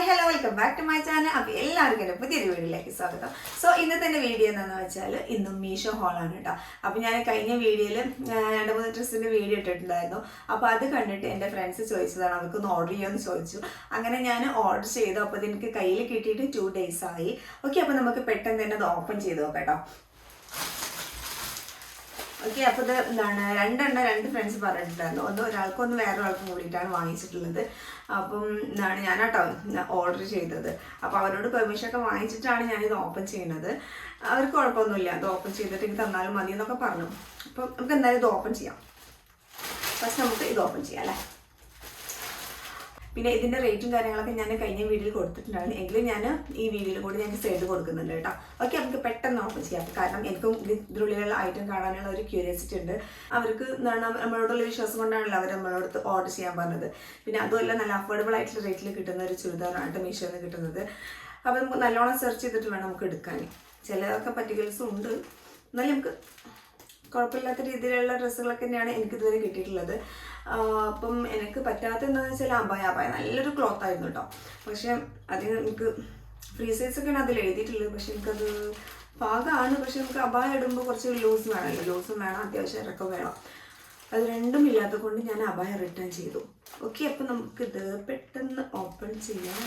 Hi hello welcome back to my channel. അപ്പോൾ എല്ലാവർക്കും എന്റെ പുതിയൊരു വീഡിയോയിലേക്ക് സ്വാഗതം. സോ ഇന്നത്തെ എന്റെ വീഡിയോ എന്താണെന്ന് വെച്ചാൽ ഇന്നും മീഷോ ഹോളാണ് കേട്ടോ. അപ്പോൾ ഞാൻ കഴിഞ്ഞ വീഡിയോയിൽ രണ്ട് മൂന്ന് ഡ്രസ്സിന്റെ വീഡിയോ ഇട്ടിട്ടുണ്ടായിരുന്നു. അപ്പോൾ അത് കണ്ടിട്ട് എന്റെ ഫ്രണ്ട്സ് ചോദിച്ചതാണ് അവർക്കൊന്ന് ഓർഡർ ചെയ്യുമെന്ന് ചോദിച്ചു. അങ്ങനെ ഞാൻ ഓർഡർ ചെയ്തു. അപ്പോൾ അത് എനിക്ക് കയ്യിൽ കിട്ടിയിട്ട് ടു ഡേയ്സ് ആയി. ഓക്കെ അപ്പോൾ നമുക്ക് പെട്ടെന്ന് തന്നെ അത് ഓപ്പൺ ചെയ്ത് നോക്കാം കേട്ടോ. ഓക്കെ അപ്പോൾ ഇത് എന്താണ് രണ്ടെണ്ണം രണ്ട് ഫ്രണ്ട്സ് പറഞ്ഞിട്ടുണ്ടായിരുന്നു. ഒന്ന് ഒരാൾക്കും ഒന്ന് വേറെ ഒരാൾക്കും കൂടിയിട്ടാണ് വാങ്ങിച്ചിട്ടുള്ളത്. അപ്പം എന്താണ് ഞാനാട്ടോ ഓർഡർ ചെയ്തത്. അപ്പോൾ അവരോട് പെർമിഷൻ ഒക്കെ വാങ്ങിച്ചിട്ടാണ് ഞാനിത് ഓപ്പൺ ചെയ്യുന്നത്. അവർക്ക് കുഴപ്പമൊന്നുമില്ല. അത് ഓപ്പൺ ചെയ്തിട്ട് എനിക്ക് തന്നാലും മതി എന്നൊക്കെ പറഞ്ഞു. അപ്പം നമുക്ക് എന്തായാലും ഇത് ഓപ്പൺ ചെയ്യാം. ഫസ്റ്റ് നമുക്ക് ഇത് ഓപ്പൺ ചെയ്യാം അല്ലേ? പിന്നെ ഇതിന്റെ റേറ്റും കാര്യങ്ങളൊക്കെ ഞാൻ കഴിഞ്ഞ വീഡിയോയിൽ കൊടുത്തിട്ടുണ്ടായിരുന്നു. എങ്കിലും ഞാൻ ഈ വീഡിയോയിൽ കൂടി ഞാൻ സൈഡ് കൊടുക്കുന്നുണ്ട് കേട്ടോ. ഓക്കെ നമുക്ക് പെട്ടെന്ന് ഓപ്പൺ ചെയ്യാം. കാരണം എനിക്കും ഇതിലുള്ള ഐറ്റം കാണാനുള്ള ഒരു ക്യൂരിയോസിറ്റി ഉണ്ട്. അവർക്ക് നമ്മളോടുള്ള വിശ്വാസം കൊണ്ടാണല്ലോ അവർ നമ്മളോട് ഓർഡർ ചെയ്യാൻ പറഞ്ഞത്. പിന്നെ അതുമല്ല നല്ല അഫോർഡബിൾ ആയിട്ടുള്ള റേറ്റിൽ കിട്ടുന്ന ഒരു ചുരിദാറാണ് മീഷോയിൽ നിന്ന് കിട്ടുന്നത്. അപ്പോൾ നമുക്ക് നല്ലോണം സെർച്ച് ചെയ്തിട്ട് വേണം നമുക്ക് എടുക്കാൻ ചിലതൊക്കെ പറ്റിക്കൽസും ഉണ്ട്. എന്നാലും നമുക്ക് കുഴപ്പമില്ലാത്ത രീതിയിലുള്ള ഡ്രസ്സുകളൊക്കെ തന്നെയാണ് എനിക്ക് ഇതുവരെ കിട്ടിയിട്ടുള്ളത്. അപ്പം എനിക്ക് പറ്റാത്ത എന്താണെന്ന് വെച്ചാൽ അബായ അബായ നല്ലൊരു ക്ലോത്ത് ആയിരുന്നു കേട്ടോ പക്ഷെ അതിന് എനിക്ക് ഫ്രീ സൈസ് ഒക്കെ ആണ് അതിൽ എഴുതിയിട്ടുള്ളത്. പക്ഷെ എനിക്കത് പാകമാണ് പക്ഷെ നമുക്ക് അബായ ഇടുമ്പോൾ കുറച്ച് ലൂസ് വേണമല്ലോ. ലൂസും വേണം അത്യാവശ്യം ഇറക്കം വേണം. അത് രണ്ടും ഇല്ലാത്തത് കൊണ്ട് ഞാൻ അബായ റിട്ടേൺ ചെയ്തു. ഓക്കെ അപ്പം നമുക്കിത് പെട്ടെന്ന് ഓപ്പൺ ചെയ്യാം.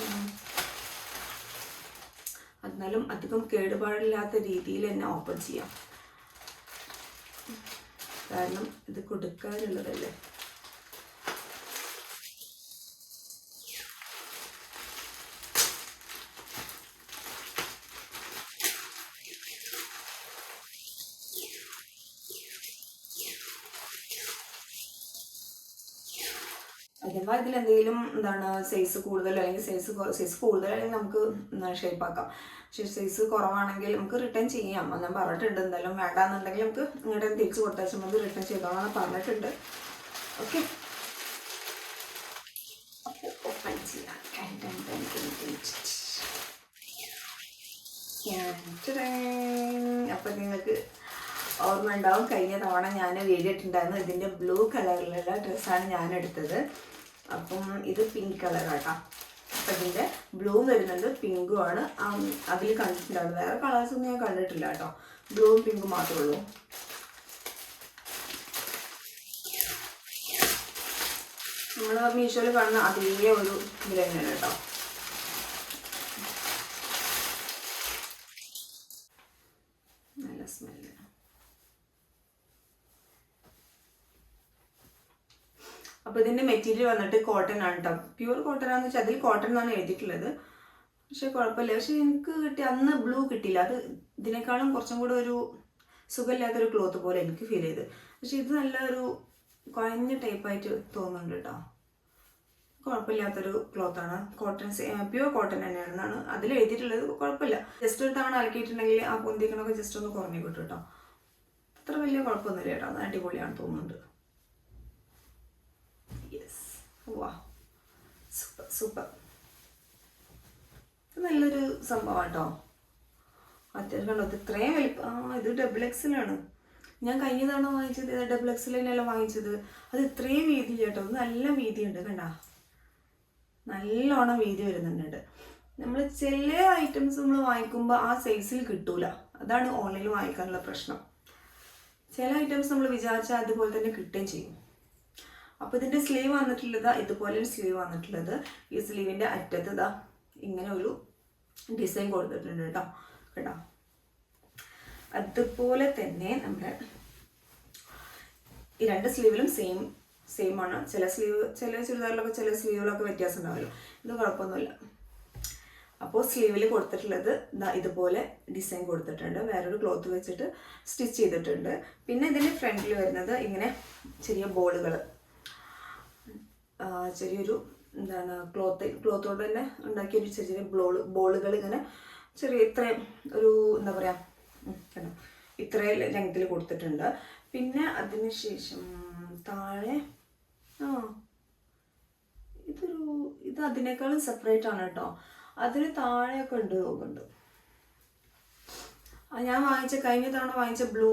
എന്നാലും അധികം കേടുപാടില്ലാത്ത രീതിയിൽ തന്നെ ഓപ്പൺ ചെയ്യാം. കാരണം ഇത് കൊടുക്കാനുള്ളതല്ലേ? അഥവാ ഇതിൽ എന്തെങ്കിലും എന്താണ് സൈസ് കൂടുതൽ അല്ലെങ്കിൽ സൈസ് സൈസ് കൂടുതൽ അല്ലെങ്കിൽ നമുക്ക് ഷേപ്പ് ആക്കാം. പക്ഷേ സൈസ് കുറവാണെങ്കിൽ നമുക്ക് റിട്ടേൺ ചെയ്യാം. ഞാൻ പറഞ്ഞിട്ടുണ്ട്. എന്തായാലും വേണ്ടാന്നുണ്ടെങ്കിൽ നമുക്ക് ഇങ്ങോട്ട് തിരിച്ചു കൊടുത്താൽ മതി. റിട്ടേൺ ചെയ്തോളാം പറഞ്ഞിട്ടുണ്ട്. ഓക്കെ. അപ്പൊ നിങ്ങൾക്ക് ഓർമ്മ ഉണ്ടാവും. കഴിഞ്ഞ തവണ ഞാൻ വീഡിയോ ഇട്ടിട്ടുണ്ടായിരുന്നു. ഇതിന്റെ ബ്ലൂ കളറിലുള്ള ഡ്രസ്സാണ് ഞാൻ എടുത്തത്. അപ്പം ഇത് പിങ്ക് കളർ കേട്ടോ അപ്പം ഇതിന്റെ ബ്ലൂ വരുന്നുണ്ട് പിങ്കും ആണ്. അതിൽ കണ്ടിട്ടുണ്ടായിരുന്നു വേറെ കളേഴ്സ് ഒന്നും ഞാൻ കണ്ടിട്ടില്ല കേട്ടോ. ബ്ലൂവും പിങ്കും മാത്രമേ ഉള്ളൂ. നമ്മൾ മീഷോയിൽ കാണുന്ന അതേ ഒരു ഇതിൽ തന്നെയാണ് കേട്ടോ. നല്ല സ്മെല്ല് അപ്പോൾ ഇതിന്റെ മെറ്റീരിയൽ വന്നിട്ട് കോട്ടൺ ആണ് കേട്ടോ പ്യൂർ കോട്ടൺ ആണെന്ന് വെച്ചാൽ അതിൽ കോട്ടൺ എന്നാണ് എഴുതിയിട്ടുള്ളത്. പക്ഷെ കുഴപ്പമില്ല. പക്ഷെ എനിക്ക് കിട്ടി അന്ന് ബ്ലൂ കിട്ടിയില്ല. അത് ഇതിനേക്കാളും കുറച്ചും കൂടെ ഒരു സുഖമില്ലാത്തൊരു ക്ലോത്ത് പോലെ എനിക്ക് ഫീൽ ചെയ്ത്. പക്ഷെ ഇത് നല്ല നല്ലൊരു കുഴഞ്ഞ ടൈപ്പായിട്ട് തോന്നുന്നുണ്ട് കേട്ടോ കുഴപ്പമില്ലാത്തൊരു ആണ്. കോട്ടൺ പ്യൂർ കോട്ടൺ തന്നെയാണെന്നാണ് അതിൽ എഴുതിയിട്ടുള്ളത്. കുഴപ്പമില്ല. ജസ്റ്റ് ഒരു തവണ അലക്കിയിട്ടുണ്ടെങ്കിൽ ആ പൊന്തിക്കണമൊക്കെ ജസ്റ്റ് ഒന്ന് കുറഞ്ഞു കിട്ടും കേട്ടോ അത്ര വലിയ കുഴപ്പമൊന്നുമില്ല കേട്ടോ അത് അടിപൊളിയാണ് തോന്നുന്നുണ്ട്. യെസ് വാ സൂപ്പർ സൂപ്പർ നല്ലൊരു സംഭവം കേട്ടോ അത്യാവശ്യം കണ്ടോ ഇത് ഇത്രയും വലിപ്പം ആ ഇത് ഡബിൾ എക്സിലാണ് ഞാൻ കഴിഞ്ഞ തവണ വാങ്ങിച്ചത് ഡബിൾ എക്സിൽ തന്നെയല്ല വാങ്ങിച്ചത്. അത് ഇത്രയും വീതി കേട്ടോ. നല്ല വീതിയുണ്ട് കണ്ട. നല്ലോണം വീതി വരുന്നുണ്ട്. നമ്മൾ ചില ഐറ്റംസ് നമ്മൾ വാങ്ങിക്കുമ്പോൾ ആ സൈസിൽ കിട്ടൂല. അതാണ് ഓൺലൈനിൽ വാങ്ങിക്കാനുള്ള പ്രശ്നം. ചില ഐറ്റംസ് നമ്മൾ വിചാരിച്ചാൽ അതുപോലെ തന്നെ കിട്ടുകയും ചെയ്യും. അപ്പോൾ ഇതിന്റെ സ്ലീവ് വന്നിട്ടുള്ളത് ഇതുപോലെ ഒരു സ്ലീവ് വന്നിട്ടുള്ളത്. ഈ സ്ലീവിന്റെ അറ്റത്ത് ഇതാ ഇങ്ങനെ ഒരു ഡിസൈൻ കൊടുത്തിട്ടുണ്ട് കേട്ടോ കേട്ടോ? അതുപോലെ തന്നെ നമ്മുടെ ഈ രണ്ട് സ്ലീവിലും സെയിം സെയിം ആണ്. ചില സ്ലീവ് ചില ചുരിദാറിലൊക്കെ ചില സ്ലീവിലൊക്കെ വ്യത്യാസം ഉണ്ടാവുമല്ലോ ഇത് കുഴപ്പമൊന്നുമില്ല. അപ്പോൾ സ്ലീവിൽ കൊടുത്തിട്ടുള്ളത് ഇതുപോലെ ഡിസൈൻ കൊടുത്തിട്ടുണ്ട്. വേറൊരു ക്ലോത്ത് വെച്ചിട്ട് സ്റ്റിച്ച് ചെയ്തിട്ടുണ്ട്. പിന്നെ ഇതിന്റെ ഫ്രണ്ടിൽ വരുന്നത് ഇങ്ങനെ ചെറിയ ബോളുകൾ ചെറിയൊരു എന്താണ് ക്ലോത്ത് ക്ലോത്ത് കൊണ്ട് തന്നെ ഉണ്ടാക്കിയ ഒരു ചെറിയ ചെറിയ ബോൾ ബോളുകൾ ഇങ്ങനെ ചെറിയ ഇത്രയും ഒരു എന്താ പറയുക ഇത്രയും ലെങ്ത്തിൽ കൊടുത്തിട്ടുണ്ട്. പിന്നെ അതിന് ശേഷം താഴെ ആ ഇതൊരു ഇത് അതിനേക്കാളും സെപ്പറേറ്റ് ആണ് കേട്ടോ. അതിന് താഴെയൊക്കെ ഉണ്ട് ആ ഞാൻ വാങ്ങിച്ച കഴിഞ്ഞ തവണ വാങ്ങിച്ച ബ്ലൂ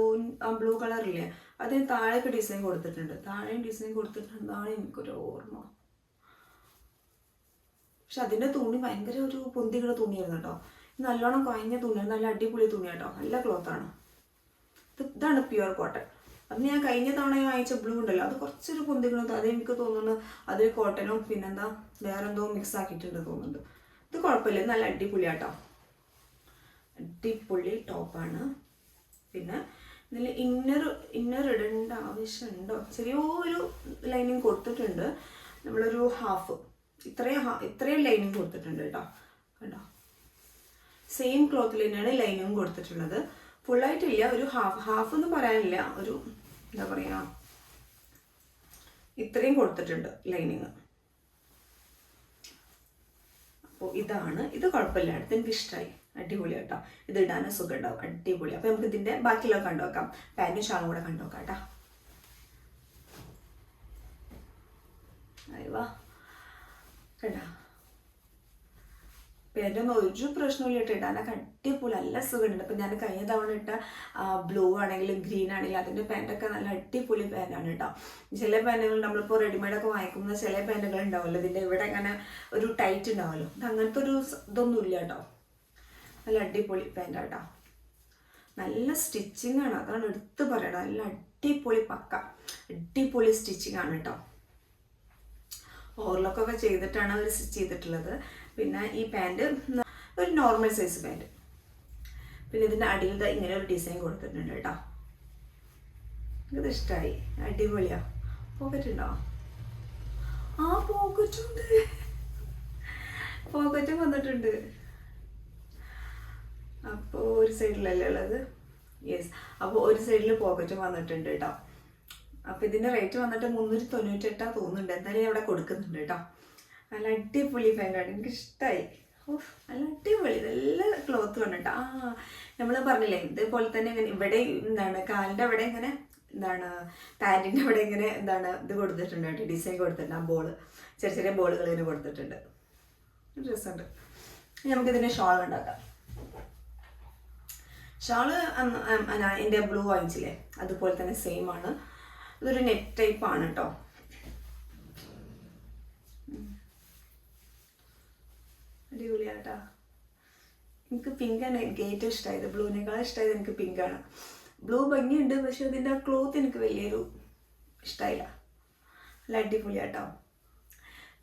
ബ്ലൂ കളറില്ലേ അതിന് താഴേക്ക് ഡിസൈൻ കൊടുത്തിട്ടുണ്ട്. താഴെയും ഡിസൈൻ കൊടുത്തിട്ടുണ്ടാണ് എനിക്കൊരു ഓർമ്മ. പക്ഷെ അതിന്റെ തുണി ഭയങ്കര ഒരു പൊന്തികളുടെ തുണിയായിരുന്നു കേട്ടോ. നല്ലോണം കുഴഞ്ഞ തുണിയാണ് നല്ല അടിപൊളി തുണി കേട്ടോ. നല്ല ക്ലോത്താണ് ഇത് ഇതാണ് പ്യുവർ കോട്ടൺ അത് ഞാൻ കഴിഞ്ഞ തവണ വാങ്ങിച്ച ബ്ലൂ ഉണ്ടല്ലോ അത് കുറച്ചൊരു പൊന്തിക്കണം അത് എനിക്ക് തോന്നുന്നു അതിൽ കോട്ടനും പിന്നെന്താ വേറെന്തോ മിക്സ് ആക്കിയിട്ടുണ്ട് തോന്നുന്നുണ്ട്. ഇത് കുഴപ്പമില്ല നല്ല അടിപൊളിയാട്ടോ അടിപൊളി ടോപ്പാണ്. പിന്നെ ഇതിൽ ഇന്നർ ഇന്നർ ഇടേണ്ട ആവശ്യമുണ്ടോ? ചെറിയൊരു ലൈനിങ് കൊടുത്തിട്ടുണ്ട്. നമ്മളൊരു ഹാഫ് ഇത്രയും ഇത്രയും ലൈനിങ് കൊടുത്തിട്ടുണ്ട് കേട്ടോ. കണ്ടോ? സെയിം ക്ലോത്തിൽ തന്നെയാണ് ലൈനിങ് കൊടുത്തിട്ടുള്ളത്. ഫുള്ളായിട്ടില്ല ഒരു ഹാഫ് ഹാഫ് എന്ന് പറയാനില്ല. ഒരു എന്താ പറയുക ഇത്രയും കൊടുത്തിട്ടുണ്ട് ലൈനിങ് അപ്പോൾ ഇതാണ്. ഇത് കുഴപ്പമില്ല. അടുത്ത് എനിക്ക് ഇഷ്ടമായി അടിപൊളി കേട്ടോ. ഇത് ഇടാനും സുഖം ഉണ്ടാവും അടിപൊളി. അപ്പോൾ നമുക്ക് ഇതിന്റെ ബാക്കിയുള്ളത് കണ്ടു നോക്കാം പാന്റും ഷാളും കൂടെ കണ്ടു നോക്കാം കേട്ടോ കണ്ടോ? പേരൊന്നും ഒരു പ്രശ്നമില്ല കേട്ടോ. ഇടാനൊക്കെ അടിപൊളി. നല്ല സുഖമുണ്ട്. അപ്പം ഞാൻ കഴിഞ്ഞ തവണ ഇട്ട ബ്ലൂ ആണെങ്കിലും ഗ്രീൻ ആണെങ്കിലും അതിന്റെ പാന്റൊക്കെ നല്ല അടിപൊളി പാന്റാണ് കേട്ടോ. ചില പാന്റുകൾ നമ്മളിപ്പോൾ റെഡിമെയ്ഡൊക്കെ വാങ്ങിക്കുന്ന ചില പാന്റുകൾ ഉണ്ടാവുമല്ലോ. ഇതിന്റെ ഇവിടെ അങ്ങനെ ഒരു ടൈറ്റ് ഉണ്ടാവുമല്ലോ. അങ്ങനത്തെ ഒരു ഇതൊന്നും ഇല്ല കേട്ടോ. നല്ല അടിപൊളി പാന്റ് കേട്ടോ നല്ല സ്റ്റിച്ചിങ് ആണ്. അതാണ് എടുത്ത് പറയണം നല്ല അടിപൊളി പക്ക. അടിപൊളി സ്റ്റിച്ചിങ് ആണ് കേട്ടോ ഓവർലോക്കൊക്കെ ചെയ്തിട്ടാണ് അവർ സ്റ്റിച്ച് ചെയ്തിട്ടുള്ളത്. പിന്നെ ഈ പാന്റ് ഒരു നോർമൽ സൈസ് പാന്റ് പിന്നെ ഇതിന്റെ അടിയിൽ ഇങ്ങനെ ഒരു ഡിസൈൻ കൊടുത്തിട്ടുണ്ട് കേട്ടോ ഇത് ഇഷ്ടമായി അടിപൊളിയാ. പോക്കറ്റ് ഉണ്ടോ? ആ പോക്കറ്റുണ്ട് പോക്കറ്റും വന്നിട്ടുണ്ട്. അപ്പോൾ ഒരു സൈഡിലല്ലേ ഉള്ളത്? യെസ് അപ്പോൾ ഒരു സൈഡിൽ പോക്കറ്റും വന്നിട്ടുണ്ട് കേട്ടോ അപ്പോൾ ഇതിന്റെ റേറ്റ് വന്നിട്ട് മുന്നൂറ്റി തൊണ്ണൂറ്റെട്ടാ തോന്നുന്നുണ്ട്. എന്തായാലും ഇവിടെ കൊടുക്കുന്നുണ്ട് കേട്ടോ നല്ല അടിപൊളി പാന്റാണ് എനിക്ക് ഇഷ്ടമായി ഓ നല്ല അടിപൊളി. നല്ല ക്ലോത്ത് വന്നിട്ട് ആ നമ്മൾ പറഞ്ഞില്ലേ ഇതേപോലെ തന്നെ ഇങ്ങനെ ഇവിടെ എന്താണ് കാലിന്റെ അവിടെ ഇങ്ങനെ എന്താണ് പാന്റിന്റെ അവിടെ ഇങ്ങനെ എന്താണ് ഇത് കൊടുത്തിട്ടുണ്ട് കേട്ടോ ഡിസൈൻ കൊടുത്തിട്ടുണ്ട് ആ ബോൾ ചെറിയ ചെറിയ ബോളുകൾ ഇങ്ങനെ കൊടുത്തിട്ടുണ്ട്. രസമുണ്ട്. നമുക്കിതിന്റെ ഷോൾ ഉണ്ടാക്കാം. ഷാൾ എന്റെ ബ്ലൂ വാങ്ങിച്ചില്ലേ അതുപോലെ തന്നെ സെയിം ആണ്. ഇതൊരു നെറ്റ് ടൈപ്പ് ആണ് കേട്ടോ അടിപൊളിയാട്ടാ. എനിക്ക് പിങ്കാണ് എനിക്ക് ഏറ്റവും ഇഷ്ടമായത് ബ്ലൂവിനേക്കാളും ഇഷ്ടമായത് എനിക്ക് പിങ്കാണ് ബ്ലൂ ഭംഗിയുണ്ട് പക്ഷെ അതിന്റെ ക്ലോത്ത് എനിക്ക് വലിയൊരു ഇഷ്ടമായില്ല നല്ല അടിപൊളിയാട്ടോ.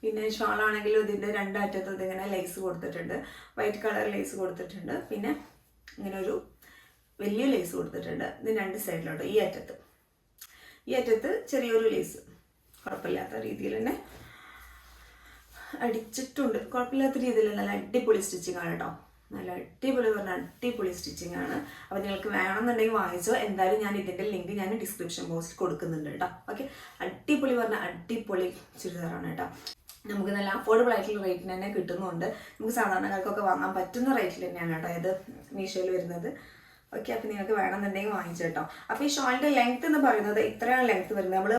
പിന്നെ ഷോളാണെങ്കിലും ഇതിന്റെ രണ്ടറ്റത്തും ഇതിങ്ങനെ ലേസ് കൊടുത്തിട്ടുണ്ട്. വൈറ്റ് കളർ ലേസ് കൊടുത്തിട്ടുണ്ട്. പിന്നെ ഇങ്ങനെ ഒരു വലിയ ലേസ് കൊടുത്തിട്ടുണ്ട്. ഇത് രണ്ട് സൈഡിലോട്ട് ഈ അറ്റത്ത്. ഈ അറ്റത്ത് ചെറിയൊരു ലേസ് കുഴപ്പമില്ലാത്ത രീതിയിൽ തന്നെ അടിച്ചിട്ടുണ്ട്. കുഴപ്പമില്ലാത്ത രീതിയിൽ നല്ല അടിപൊളി സ്റ്റിച്ചിങ് ആണ് കേട്ടോ നല്ല അടിപൊളി പറഞ്ഞ അടിപൊളി സ്റ്റിച്ചിങ് ആണ്. അപ്പോൾ നിങ്ങൾക്ക് വേണമെന്നുണ്ടെങ്കിൽ വാങ്ങിച്ചോ. എന്തായാലും ഞാൻ ഇതിന്റെ ലിങ്ക് ഞാൻ ഡിസ്ക്രിപ്ഷൻ ബോക്സിൽ കൊടുക്കുന്നുണ്ട് കേട്ടോ ഓക്കെ അടിപൊളി പറഞ്ഞ അടിപൊളി ചുരിദാറാണ് കേട്ടോ നമുക്ക് നല്ല അഫോർഡബിൾ ആയിട്ടുള്ള റേറ്റിന് തന്നെ കിട്ടുന്നുണ്ട്. നമുക്ക് സാധാരണക്കാർക്കൊക്കെ വാങ്ങാൻ പറ്റുന്ന റേറ്റിൽ തന്നെയാണ് കേട്ടോ ഇത് മീഷോയിൽ വരുന്നത്. ഓക്കെ അപ്പോൾ നിങ്ങൾക്ക് വേണമെന്നുണ്ടെങ്കിൽ വാങ്ങിച്ചു കേട്ടോ. അപ്പോൾ ഈ ഷോളിന്റെ ലെങ്ത് എന്ന് പറയുന്നത് ഇത്രയാണ് ലെങ്ത് വരുന്നത്. നമ്മൾ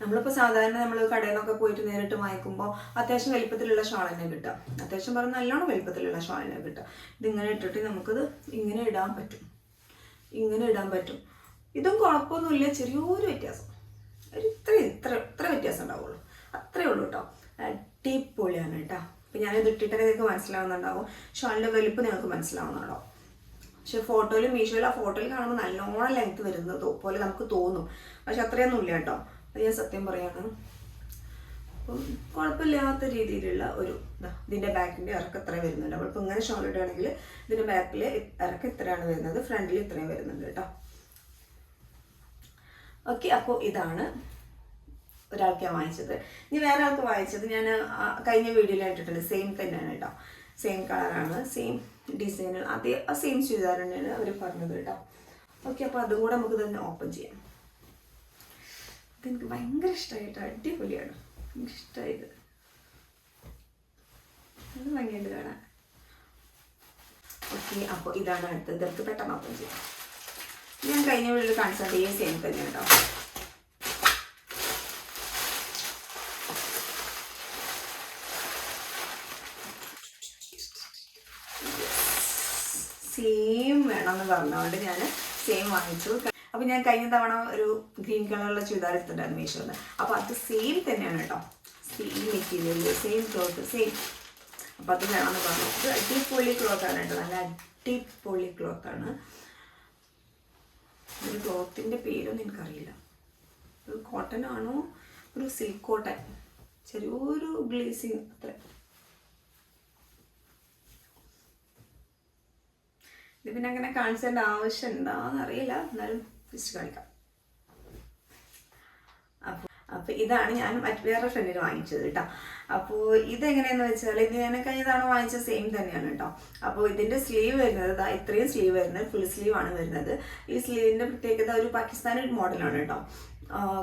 നമ്മളിപ്പോൾ സാധാരണ നമ്മൾ കടയിൽ നിന്നൊക്കെ പോയിട്ട് നേരിട്ട് വാങ്ങിക്കുമ്പോൾ അത്യാവശ്യം വലിപ്പത്തിലുള്ള ഷാൾ തന്നെ കിട്ടുക. അത്യാവശ്യം പറഞ്ഞാൽ നല്ലോണം വലിപ്പത്തിലുള്ള ഷാൾ തന്നെ കിട്ടുക. ഇതിങ്ങനെ ഇട്ടിട്ട് നമുക്കിത് ഇങ്ങനെ ഇടാൻ പറ്റും. ഇങ്ങനെ ഇടാൻ പറ്റും. ഇതും കുഴപ്പമൊന്നുമില്ല ചെറിയൊരു വ്യത്യാസം. ഒരു ഇത്ര ഇത്ര ഇത്ര വ്യത്യാസം ഉണ്ടാവുള്ളൂ. അത്രേ ഉള്ളൂ കേട്ടോ. അടിപൊളിയാണ് കേട്ടോ. അപ്പം ഞാനിത് ഇട്ടിട്ടൊക്കെ നിങ്ങൾക്ക് മനസ്സിലാവുന്നുണ്ടാവും. ഷാളിന്റെ വലിപ്പം നിങ്ങൾക്ക് മനസ്സിലാവുന്നുണ്ടാവും. പക്ഷെ ഫോട്ടോയിലും മീഷോയിലും ആ ഫോട്ടോയിൽ കാണുമ്പോൾ നല്ലോണം ലെങ്ത് വരുന്നത് പോലെ നമുക്ക് തോന്നും. പക്ഷെ അത്രയൊന്നും ഇല്ല കേട്ടോ. അത് ഞാൻ സത്യം പറയാണ്. അപ്പം കുഴപ്പമില്ലാത്ത രീതിയിലുള്ള ഒരു ഇതാ ഇതിന്റെ ബാക്കിന്റെ ഇറക്കം ഇത്ര വരുന്നുണ്ട്. നമ്മളിപ്പോൾ ഇങ്ങനെ ഷോൾ ഇടുകയാണെങ്കിൽ ഇതിന്റെ ബാക്കിൽ ഇറക്കം ഇത്രയാണ് വരുന്നത് ഫ്രണ്ടിൽ ഇത്രയും വരുന്നുണ്ട് കേട്ടോ. ഓക്കെ അപ്പോൾ ഇതാണ് ഒരാൾക്ക് ഞാൻ വാങ്ങിച്ചത്. ഇനി വേറെ ആൾക്ക് വാങ്ങിച്ചത് ഞാൻ കഴിഞ്ഞ വീഡിയോയിലായിട്ടിട്ടുണ്ട് സെയിം തന്നെയാണ് കേട്ടോ. സെയിം കളറാണ് സെയിം ഡിസൈൻ അതേ ആ സെയിം ചുരിദാർ തന്നെയാണ് അവർ പറഞ്ഞത് കേട്ടോ. ഓക്കെ അപ്പോൾ അതും കൂടെ നമുക്ക് തന്നെ ഓപ്പൺ ചെയ്യാം. അതെനിക്ക് ഭയങ്കര ഇഷ്ടമായി കേട്ടോ അടിപൊളിയാണ്. എനിക്ക് ഇഷ്ടമായത് അത് ഭംഗിയുണ്ട് കാണാൻ. ഓക്കെ അപ്പോൾ ഇതാണ് അടുത്തത്. ഇതൊക്കെ പെട്ടെന്ന് ഓപ്പൺ ചെയ്യാം. ഞാൻ കഴിഞ്ഞ വീട്ടിൽ കാണിച്ചാൽ സെയിം തന്നെ കേട്ടോ. സെയിം വേണമെന്ന് പറഞ്ഞുകൊണ്ട് ഞാൻ സെയിം വാങ്ങിച്ചു. അപ്പോൾ ഞാൻ കഴിഞ്ഞ തവണ ഒരു ഗ്രീൻ കളറുള്ള ചുരിദാർ എടുത്തിട്ടുണ്ടായിരുന്നു മീഷോന്ന്. അപ്പോൾ അത് സെയിം തന്നെയാണ് കേട്ടോ same material same cloth same അപ്പം അത് വേണമെന്ന് പറഞ്ഞു. ഇത് അടിപൊളി ക്ലോത്ത് ആണ് കേട്ടോ നല്ല അടിപൊളി ക്ലോത്ത് ആണ്. ഒരു ക്ലോത്തിന്റെ പേരൊന്നും എനിക്കറിയില്ല. ഒരു കോട്ടൺ ആണോ? ഒരു സിൽക്ക് കോട്ടൺ ചെറിയൊരു ഗ്ലേസിങ് അത്ര. ഇത് പിന്നെ അങ്ങനെ കാണിച്ചേണ്ട ആവശ്യം ഉണ്ടാന്ന് അറിയില്ല എന്നാലും ജസ്റ്റ് കാണിക്കാം. അപ്പോൾ അപ്പോൾ ഇതാണ് ഞാൻ മറ്റു വേറെ ഫ്രണ്ടിന് വാങ്ങിച്ചത് കേട്ടോ. അപ്പോൾ ഇതെങ്ങനെയാന്ന് വെച്ചാൽ ഇത് ഞാൻ കഴിഞ്ഞ തവണ വാങ്ങിച്ച സെയിം തന്നെയാണ് കേട്ടോ. അപ്പോൾ ഇതിന്റെ സ്ലീവ് വരുന്നത് ഇതാ ഇത്രയും സ്ലീവ് വരുന്നത് ഫുൾ സ്ലീവ് ആണ് വരുന്നത്. ഈ സ്ലീവിന്റെ പ്രത്യേകത ഒരു പാകിസ്ഥാനി മോഡലാണ് കേട്ടോ.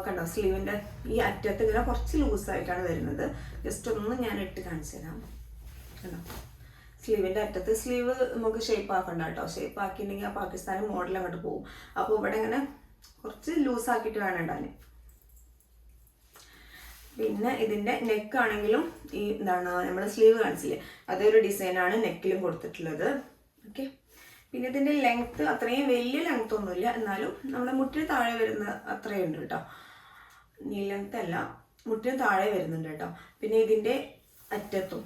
കണ്ടോ? സ്ലീവിന്റെ ഈ അറ്റത്ത് ഇങ്ങനെ കുറച്ച് ലൂസായിട്ടാണ് വരുന്നത്. ജസ്റ്റ് ഒന്ന് ഞാൻ ഇട്ട് കാണിച്ചു തരാം കണ്ടോ? സ്ലീവിന്റെ അറ്റത്ത് സ്ലീവ് നമുക്ക് ഷേപ്പ് ആക്കണ്ട കേട്ടോ ഷേപ്പ് ആക്കിയിട്ടുണ്ടെങ്കിൽ ആ പാകിസ്ഥാനി മോഡൽ അങ്ങോട്ട് പോകും. അപ്പോൾ ഇവിടെ ഇങ്ങനെ കുറച്ച് ലൂസ് ആക്കിയിട്ട് വേണം ഇടാൻ പിന്നെ ഇതിന്റെ നെക്ക് ആണെങ്കിലും ഈ എന്താണ് നമ്മൾ സ്ലീവ് കാണിച്ചില്ലേ? അതൊരു ഡിസൈനാണ് നെക്കിലും കൊടുത്തിട്ടുള്ളത്. ഓക്കെ പിന്നെ ഇതിന്റെ ലെങ്ത്ത് അത്രയും വലിയ ലെങ്ത് ഒന്നുമില്ല. എന്നാലും നമ്മുടെ മുട്ടിന് താഴെ വരുന്ന അത്രയും ഉണ്ട് കേട്ടോ നീ ലെങ്ത് അല്ല. മുട്ടിന് താഴെ വരുന്നുണ്ട് കേട്ടോ പിന്നെ ഇതിന്റെ അറ്റത്തും.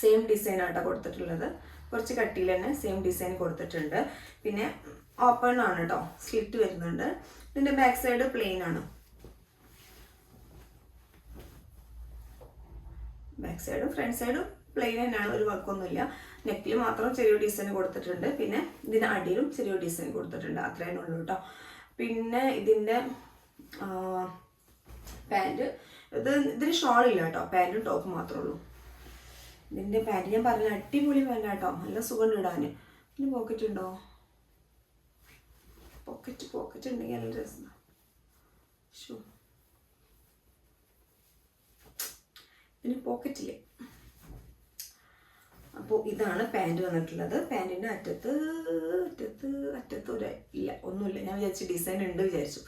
സെയിം ഡിസൈൻ ആട്ടോ കൊടുത്തിട്ടുള്ളത്. കുറച്ച് കട്ടിയിൽ തന്നെ സെയിം ഡിസൈൻ കൊടുത്തിട്ടുണ്ട്. പിന്നെ ഓപ്പൺ ആണ് കേട്ടോ സ്ലിറ്റ് വരുന്നുണ്ട്. ഇതിന്റെ ബാക്ക് സൈഡ് പ്ലെയിൻ ആണ്. ബാക്ക് സൈഡും ഫ്രണ്ട് സൈഡും പ്ലെയിൻ തന്നെയാണ്. ഒരു വർക്കൊന്നുമില്ല നെക്കിൽ മാത്രം ചെറിയ ഡിസൈൻ കൊടുത്തിട്ടുണ്ട്. പിന്നെ ഇതിന് അടിയിലും ചെറിയ ഡിസൈൻ കൊടുത്തിട്ടുണ്ട്. അത്രേ ഉള്ളൂ കേട്ടോ പിന്നെ ഇതിന്റെ പാന്റ് ഇത് ഇതിന് ഷോൾ ഇല്ല കേട്ടോ പാന്റും ടോപ്പ് മാത്രമേ ഉള്ളൂ. ഇതിന്റെ പാറ്റ് ഞാൻ പറഞ്ഞ അടിപൊളി പാന്റ് കേട്ടോ നല്ല സുഖം ഇടാൻ ഇതിന് പോക്കറ്റ് ഉണ്ടോ? പോക്കറ്റ് പോക്കറ്റ് ഉണ്ടെങ്കിൽ നല്ല രസം. ഷൂ ഇതിന് പോക്കറ്റില്ല അപ്പോൾ ഇതാണ് പാന്റ് വന്നിട്ടുള്ളത്. പാന്റിന്റെ അറ്റത്ത് അറ്റത്ത് അറ്റത്ത് ഒരു ഇല്ല ഒന്നുമില്ല. ഞാൻ വിചാരിച്ചു ഡിസൈൻ ഉണ്ട് വിചാരിച്ചു.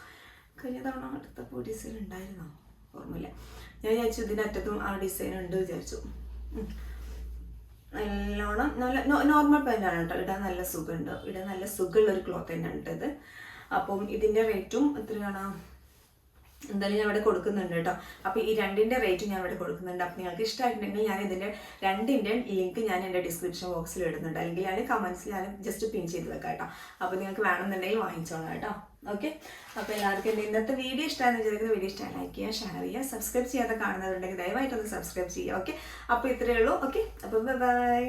കഴിഞ്ഞ തവണ അടുത്തപ്പോൾ ഡിസൈൻ ഉണ്ടായിരുന്നോ? ഓർമ്മയില്ല. ഞാൻ വിചാരിച്ചു ഇതിന്റെ അറ്റത്തും ആ ഡിസൈൻ ഉണ്ട് വിചാരിച്ചു. നല്ലോണം നല്ല നോർമൽ പാന്റാണ് കേട്ടോ. ഇടാൻ നല്ല സുഖമുണ്ട്. ഇടാൻ നല്ല സുഖമുള്ള ഒരു ക്ലോത്ത് തന്നെയാണ് കേട്ടത് അപ്പം ഇതിന്റെ റേറ്റും എത്രയാണ്? എന്തായാലും ഞാൻ ഇവിടെ കൊടുക്കുന്നുണ്ട് കേട്ടോ. അപ്പോൾ ഈ രണ്ടിന്റെ റേറ്റ് ഞാൻ ഇവിടെ കൊടുക്കുന്നുണ്ട്. അപ്പോൾ നിങ്ങൾക്ക് ഇഷ്ടമായിട്ടുണ്ടെങ്കിൽ ഞാൻ ഇതിന്റെ രണ്ടിന്റെയും ലിങ്ക് ഞാൻ എന്റെ ഡിസ്ക്രിപ്ഷൻ ബോക്സിൽ ഇടുന്നുണ്ട്. അല്ലെങ്കിൽ ഞാൻ കമൻസിൽ ഞാൻ ജസ്റ്റ് പിൻ ചെയ്ത് വെക്കാം കേട്ടോ. അപ്പോൾ നിങ്ങൾക്ക് വേണമെന്നുണ്ടെങ്കിൽ വാങ്ങിച്ചോളാം കേട്ടോ. ഓക്കെ അപ്പോൾ എല്ലാവർക്കും എന്റെ ഇന്നത്തെ വീഡിയോ ഇഷ്ടമാണെന്ന് വിചാരിക്കുന്ന. വീഡിയോ ഇഷ്ടമായി ലൈക്ക് ചെയ്യുക ഷെയർ ചെയ്യുക സബ്സ്ക്രൈബ് ചെയ്യാതെ കാണുന്നവരുണ്ടെങ്കിൽ ദയവായിട്ട് ഒന്ന് സബ്സ്ക്രൈബ് ചെയ്യുക. ഓക്കെ അപ്പോൾ ഇത്രയേ ഉള്ളൂ. ഓക്കെ അപ്പോൾ ബൈ